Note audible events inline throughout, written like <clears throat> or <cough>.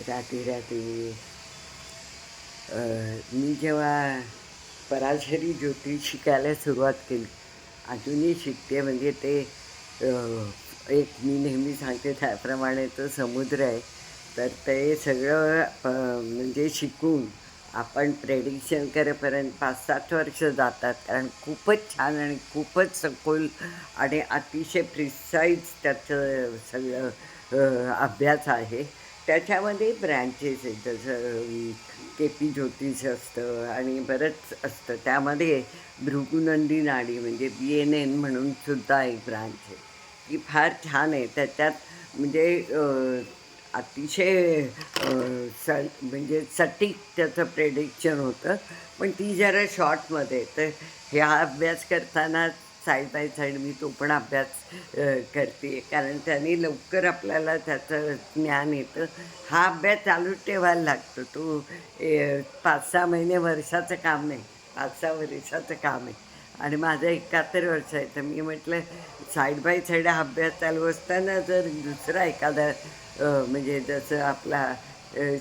रात्री रात्री. मी जेव्हा पराशरी ज्योतिष शिकायला सुरुवात केली अजूनही शिकते. म्हणजे ते एक मी नेहमी सांगते त्याप्रमाणे तो समुद्र आहे. तर ते सगळं म्हणजे शिकून आपण प्रेडिक्शन करेपर्यंत पाच सात वर्ष जातात. कारण खूपच छान आणि खूपच सखोल आणि अतिशय प्रिसाईज त्याचं सगळं अभ्यास आहे. त्याच्यामध्ये ब्रँचेस आहेत. जसं के पी ज्योतिष असतं आणि बरंच असतं. त्यामध्ये भृगुनंदी नाडी म्हणजे बी एन एन म्हणून सुद्धा एक ब्रांच आहे. ती फार छान आहे. त्याच्यात म्हणजे अतिशय स म्हणजे सटीक त्याचं प्रेडिक्शन होतं. पण ती जरा शॉर्टमध्ये तर ह्या अभ्यास करताना साईड बाय साईड मी तो पण अभ्यास करते. कारण त्याने लवकर आपल्याला त्याचं ज्ञान येतं. हा अभ्यास चालू ठेवायला लागतो. तो ए, पाच सहा महिने वर्षाचं काम नाही पाच सहा वर्षाचं काम आहे. आणि माझं एकाहत्तर वर्ष आहे. तर मी म्हटलं साईड बाय साईड हा अभ्यास चालू असताना जर दुसरा एखादा म्हणजे जसं आपला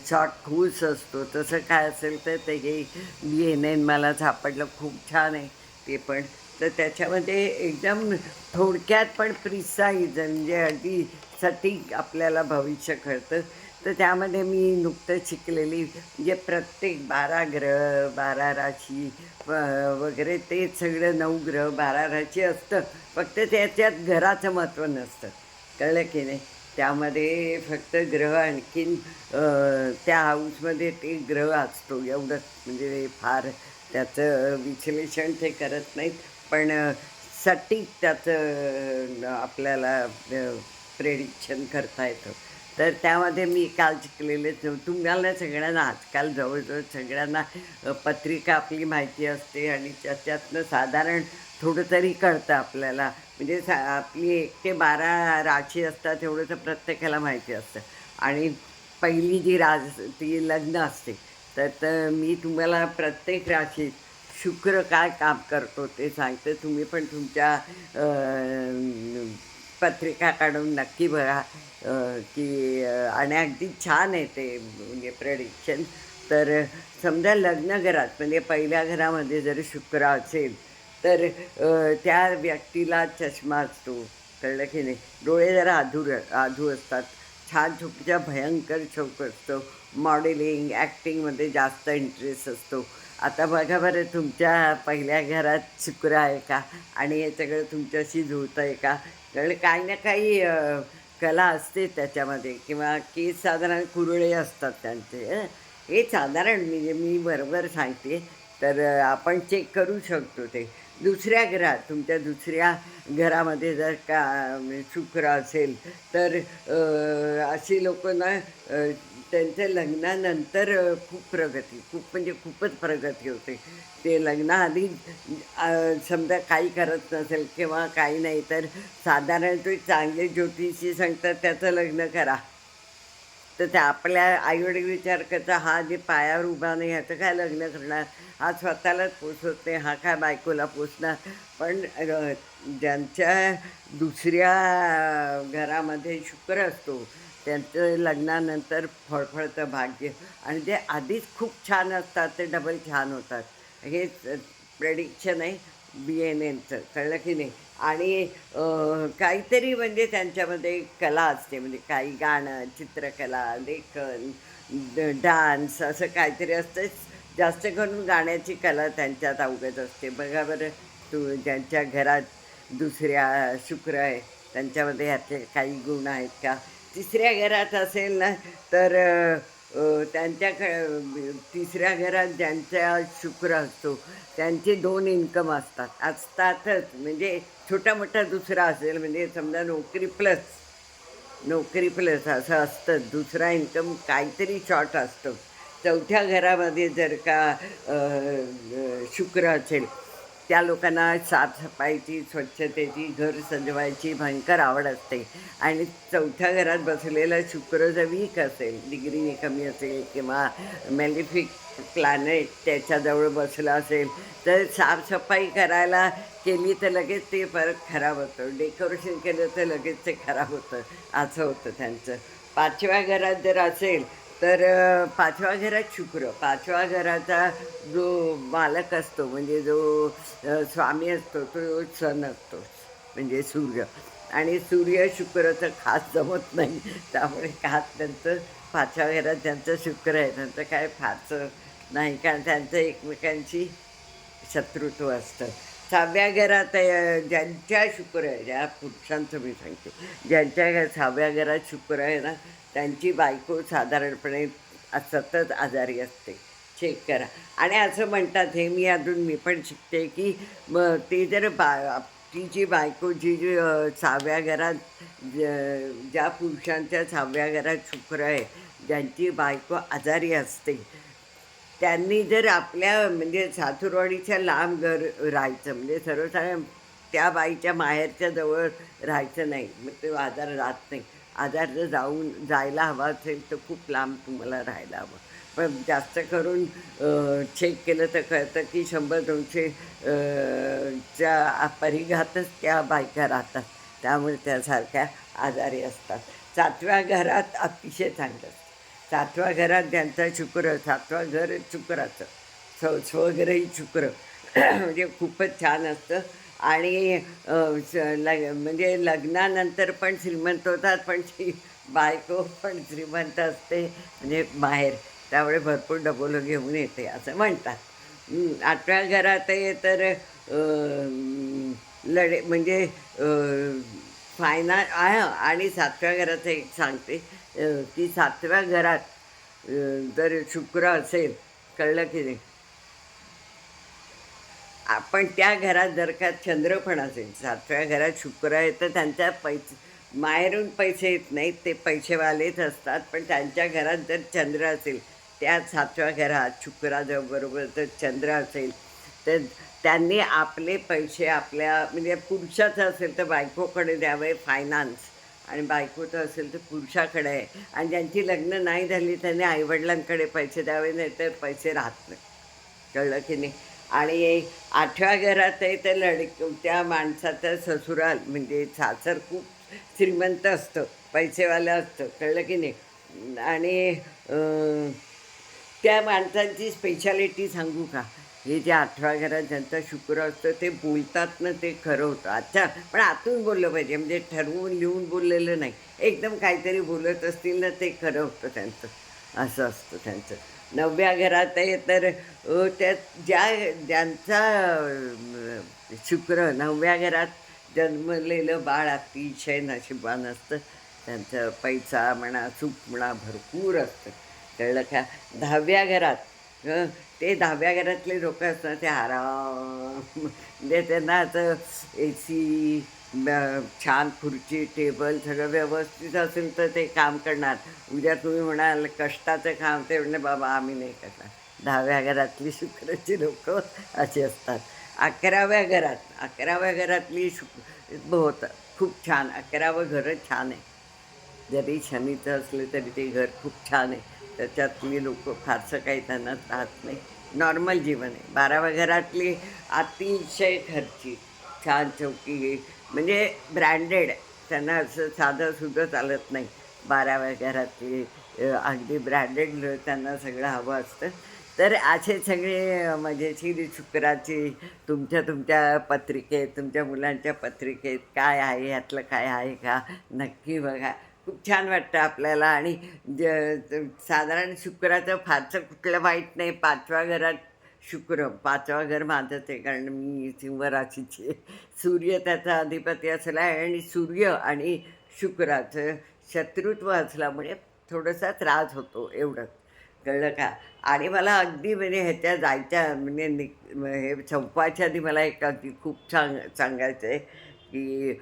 शॉर्ट खूस असतो तसं काय असेल तर ते हे बी एन एन मला सापडलं. खूप छान आहे ते पण. तर त्याच्यामध्ये एकदम थोडक्यात पण प्रिसाईज म्हणजे अगदी सटीक आपल्याला भविष्य कळतं तर त्यामध्ये मी नुकतं शिकलेली म्हणजे प्रत्येक बारा ग्रह बारा राशी वगैरे ते सगळं नऊ ग्रह बारा राशी असतं. फक्त त्याच्यात घराचं महत्त्व नसतं. कळलं की नाही? त्यामध्ये फक्त ग्रह आणखीन त्या हाऊसमध्ये ते ग्रह असतो. एवढंच. म्हणजे फार त्याचं विश्लेषण ते करत नाहीत. पण सटीक त्याचं आपल्याला प्रेडिक्शन करता येतं. तर त्यामध्ये मी काल शिकलेले तुम्हाला सगळ्यांना आजकाल जवळजवळ सगळ्यांना पत्रिका आपली माहिती असते आणि त्याच्यातनं साधारण थोडं तरी कळतं आपल्याला. म्हणजे सा आपली एक ते बारा राशी असतात तेवढं तर प्रत्येकाला माहिती असतं. आणि पहिली जी राज ती लग्न असते. तर तर मी तुम्हाला प्रत्येक राशीत शुक्र काय काम करतो ते सांगते. तुम्ही पण तुमच्या पत्रिका काढून नक्की बघा की आणि अगदी छान आहे ते म्हणजे प्रडिक्शन तर समजा लग्न घरात म्हणजे पहिल्या घरामध्ये जर शुक्र असेल तर त्या व्यक्तीला चष्मा असतो. कळलं की नाही? डोळे जरा आधूर आधू असतात. छान चुकीचा भयंकर शौक असतो. मॉडेलिंग ॲक्टिंगमध्ये जास्त इंटरेस्ट असतो. आता बघा बरं तुमच्या पहिल्या घरात शुक्र आहे का? आणि हे सगळं तुमच्याशी जुळतं आहे का? कारण काही ना काही कला असते त्याच्यामध्ये किंवा केस साधारण कुरळे असतात त्यांचे हे साधारण म्हणजे मी बरोबर सांगते तर आपण चेक करू शकतो ते. दुसऱ्या घरात तुमच्या दुसऱ्या घरामध्ये जर का शुक्र म्हणजे असेल तर अशी लोक ना त्यांच्या लग्नानंतर खूप प्रगती खूप म्हणजे खूपच प्रगती होते. ते लग्नाआधी समजा काही करत नसेल किंवा काही नाही तर साधारण तो चांगले ज्योतिषी सांगतात त्याचं लग्न करा. तर त्या आपल्या आईवडील विचार करता हा जे पायावर उभा नाही ह्याचं काय लग्न करणार? हा स्वतःलाच पोसत नाही हा काय बायकोला पोसणार? पण ज्यांच्या दुसऱ्या घरामध्ये शुक्र असतो त्यांचं लग्नानंतर फळफळतं भाग्य. आणि जे आधीच खूप छान असतात ते डबल छान होतात. हे प्रेडिक्शन आहे बी एन एनचं कळलं की नाही? आणि काहीतरी म्हणजे त्यांच्यामध्ये कला असते म्हणजे काही गाणं चित्रकला लेखन डान्स असं काहीतरी असतं जास्त करून गाण्याची कला त्यांच्यात अवगत असते. बघा बरं तू ज्यांच्या घरात दुसऱ्या शुक्र आहे त्यांच्यामध्ये ह्यातले काही गुण आहेत का? तिसऱ्या घरात असेल ना तर त्यांच्या क- तिसऱ्या घरात ज्यांचा शुक्र असतो त्यांचे दोन इन्कम असतात. असतातच म्हणजे छोटा मोठा दुसरा असेल म्हणजे समजा नोकरी प्लस नोकरी प्लस असं असतं. दुसरा इन्कम काहीतरी शॉर्ट असतं. चौथ्या घरामध्ये जर का शुक्र असेल त्या लोकांना साफसफाईची स्वच्छतेची घर सजवायची भयंकर आवड असते. आणि चौथ्या घरात बसलेला शुक्र जर वीक असेल डिग्रीने कमी असेल किंवा मॅलिफिक प्लॅनेट त्याच्याजवळ बसला असेल तर साफसफाई करायला केली तर लगेच ते परत खराब होतं. डेकोरेशन केलं तर लगेच ते खराब होतं. असं होतं त्यांचं. पाचव्या घरात जर असेल तर पाचव्या घरात शुक्र. पाचव्या घराचा जो मालक असतो म्हणजे जो स्वामी असतो तो सण असतो म्हणजे सूर्य. आणि सूर्य शुक्रचं खास जमत नाही. त्यामुळे खास त्यांचं पाचव्या घरात त्यांचं शुक्र आहे. त्यांचं काय फारसं नाही. कारण त्यांचं एकमेकांची शत्रुत्व असतं. सहाव्या घरात ज्यांच्या शुक्र आहे ज्या पुरुषांचं मी सांगते ज्यांच्या घरात सहाव्या घरात शुक्र आहे ना त्यांची बायको साधारणपणे सतत आजारी असते. चेक करा. आणि असं म्हणतात हे मी अजून मी पण शिकते की मग ती जर बा ती जी बायको जी जी सहाव्या घरात ज- ज्या पुरुषांच्या सहाव्या घरात शुक्र आहे ज्यांची बायको आजारी असते त्यांनी जर आपल्या म्हणजे सासुरवाडीच्या लांब घर राहायचं म्हणजे सर्वसाधारण त्या बाईच्या माहेरच्या जवळ राहायचं नाही मग ते आजार राहत नाही. आजार जर जाऊन जायला हवा असेल तर खूप लांब तुम्हाला राहायला हवं. पण जास्त करून चेक केलं तर कळतं की शंभर दोनशे च्या परिघातच त्या बायका राहतात. त्यामुळे त्यासारख्या आजारी असतात. सातव्या घरात अतिशय चांगलं असतं. सातव्या घरात त्यांचा शुक्र सातवा घर शुक्राचं. स्व स्वग्रही शुक्र. <clears throat> म्हणजे खूपच छान असतं. आणि लग म्हणजे लग्नानंतर पण श्रीमंत होतात पण ती बायको पण श्रीमंत असते म्हणजे बाहेर. त्यामुळे भरपूर डबोलं घेऊन येते असं म्हणतात. आठव्या घरात हे तर लढे म्हणजे फायना आणि सातव्या घराचं एक सांगते. ती की सातव्या घरात जर शुक्र असेल कळलं की नाही? आपण त्या घरात जर का चंद्र पण असेल सातव्या घरात शुक्र आहे तर त्यांच्या पैसे माहेरून पैसे येत नाहीत ते पैसेवालेच असतात. पण त्यांच्या घरात जर चंद्र असेल त्या सातव्या घरात शुक्राबरोबर जर चंद्र असेल तर त्यांनी आपले पैसे आपल्या म्हणजे पुरुषाचं असेल तर बायकोकडे द्यावे फायनान्स आणि बायकोचं असेल तर पुरुषाकडे आहे. आणि ज्यांची लग्न नाही झाली त्यांनी आईवडिलांकडे पैसे द्यावे नाही तर पैसे राहत नाही. कळलं की नाही? आणि आठव्या घरात आहे तर लडक त्या माणसाचं ससुराल म्हणजे सासर खूप श्रीमंत असतं पैसेवालं असतं कळलं की नाही? आणि त्या माणसांची स्पेशालिटी सांगू का? हे जे आठव्या घरात ज्यांचा शुक्र असतं ते बोलतात ना ते खरं होतं. अच्छा पण आतून बोललं पाहिजे. म्हणजे ठरवून लिहून बोललेलं नाही. एकदम काहीतरी बोलत असतील ना ते खरं होतं त्यांचं. असं असतं त्यांचं. नवव्या घरात आहे तर त्या ज्या ज्यांचा शुक्र नवव्या घरात जन्मलेलं बाळ अतिशय नशिबान असतं. त्यांचं पैसा म्हणा सुख म्हणा भरपूर असतं. कळलं का? दहाव्या घरात ते दहाव्या घरातले लोक असतात ते आराम. म्हणजे त्यांना असं ए सी छान खुर्ची टेबल सगळं व्यवस्थित असेल तर ते काम करणार. उद्या तुम्ही म्हणाल कष्टाचं काम ते. म्हणजे बाबा आम्ही नाही करणार. दहाव्या घरातली शुक्राची लोक अशी असतात. अकराव्या घरात अकराव्या घरातली शुक होतं खूप छान. अकरावं घरं छान आहे. जरी शनीचं असलं तरी ते घर खूप छान आहे. त्याच्यातली लोक फारसं काही त्यांना राहत नाही. नॉर्मल जीवन आहे. बाराव्या घरातली अतिशय खर्ची छान चौकी म्हणजे ब्रँडेड त्यांना असं साधं सुद्धा चालत नाही. बाराव्या घरातली अगदी ब्रँडेड त्यांना सगळं हवं असतं. तर असे सगळे मजेशीर म्हणजे शुक्राची तुमच्या तुमच्या पत्रिकेत तुमच्या मुलांच्या पत्रिकेत काय आहे यातलं काय आहे का? नक्की बघा. खूप छान वाटतं आपल्याला. आणि ज साधारण शुक्राचं फारसं कुठलं वाईट नाही पाचव्या घरात शुक्र पाचवा घर माझंच आहे कारण मी सिंह राशीची सूर्य त्याचा अधिपती असला आहे आणि सूर्य आणि शुक्राचं शत्रुत्व असल्यामुळे थोडासा त्रास होतो एवढंच कळलं का? आणि मला अगदी म्हणजे ह्याच्या जायच्या म्हणजे नि हे संपवायच्या आधी मला एक अगदी खूप सांग सांगायचं आहे की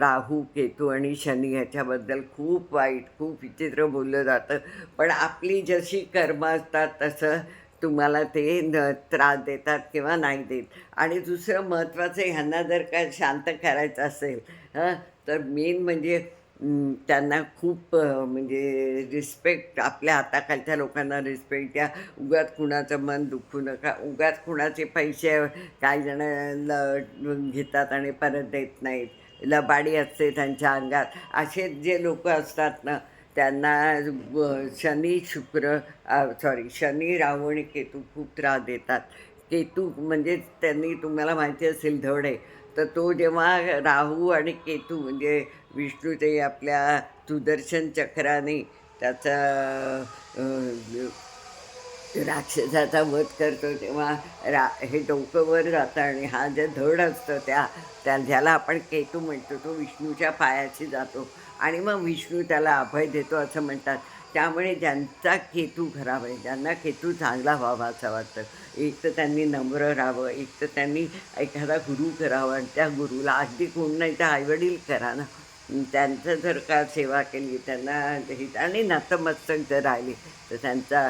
राहू केतू आणि शनी ह्याच्याबद्दल खूप वाईट खूप विचित्र बोललं जातं. पण आपली जशी कर्म असतात तसं तुम्हाला ते न त्रास देतात किंवा नाही देत. आणि दुसरं महत्त्वाचं ह्यांना जर का शांत करायचं असेल हं तर मेन म्हणजे त्यांना खूप म्हणजे रिस्पेक्ट आपल्या हाताखालच्या लोकांना रिस्पेक्ट द्या. उगाच कुणाचं मन दुखू नका. उगाच कुणाचे पैसे काही जण ल घेतात आणि परत देत नाहीत. लबाडी असते त्यांच्या अंगात. असे जे लोक असतात ना त्यांना शनी शुक्र सॉरी शनी राहू आणि केतू खूप त्रास देतात. केतू म्हणजे त्यांनी तुम्हाला माहिती असेल धड आहे. तर तो जेव्हा राहू आणि केतू म्हणजे विष्णू ते आपल्या सुदर्शन चक्राने त्याचा राक्षसाचा वध करतो तेव्हा रा हे डोकं वर जातं आणि हा जे धड असतं त्या त्या ज्याला आपण केतू म्हणतो तो विष्णूच्या पायाशी जातो. आणि मग विष्णू त्याला अभय देतो असं म्हणतात. त्यामुळे ज्यांचा केतू खराब आहे ज्यांना केतू चांगला व्हावा असं वाटतं. एक तर त्यांनी नम्र राहावं एक तर त्यांनी एखादा गुरु करावा आणि त्या गुरुला अगदी कोण नाही तर आईवडील करा ना. त्यांचं जर का सेवा केली त्यांना हित आणि नतमस्तक जर राहिली तर त्यांचा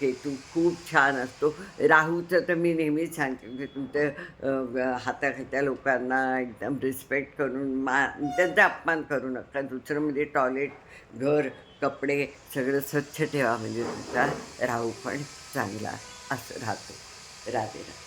केतू खूप छान असतो. राहूचं तर मी नेहमीच सांगते की तुमचं हाताखात्या लोकांना एकदम रिस्पेक्ट करून मा त्यांचा अपमान करू नका. दुसरं म्हणजे टॉयलेट घर कपडे सगळं स्वच्छ ठेवा म्हणजे तुमचा राहू पण चांगला असं राहतो. राधे राधे.